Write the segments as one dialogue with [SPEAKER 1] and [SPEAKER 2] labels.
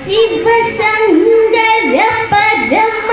[SPEAKER 1] ശിവശങ്കര പരമ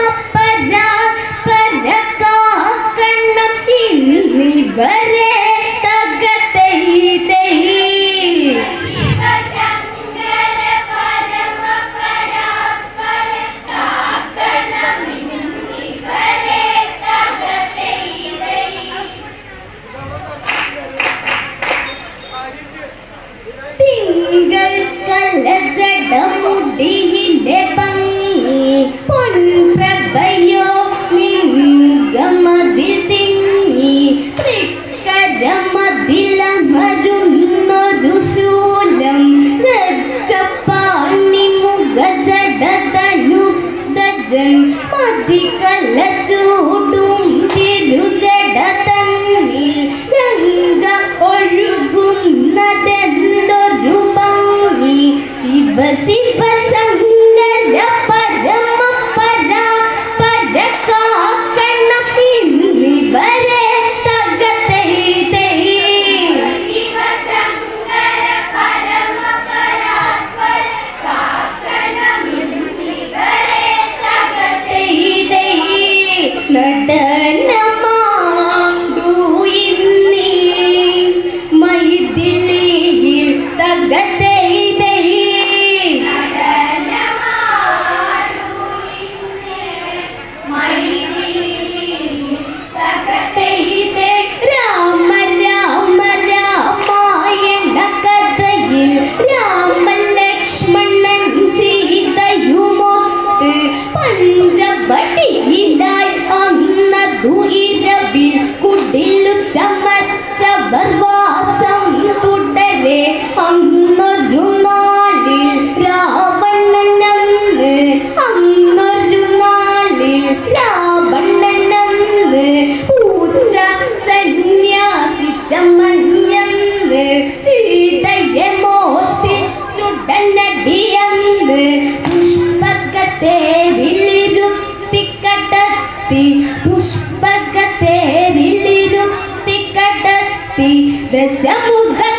[SPEAKER 1] Ber ti. Deseamos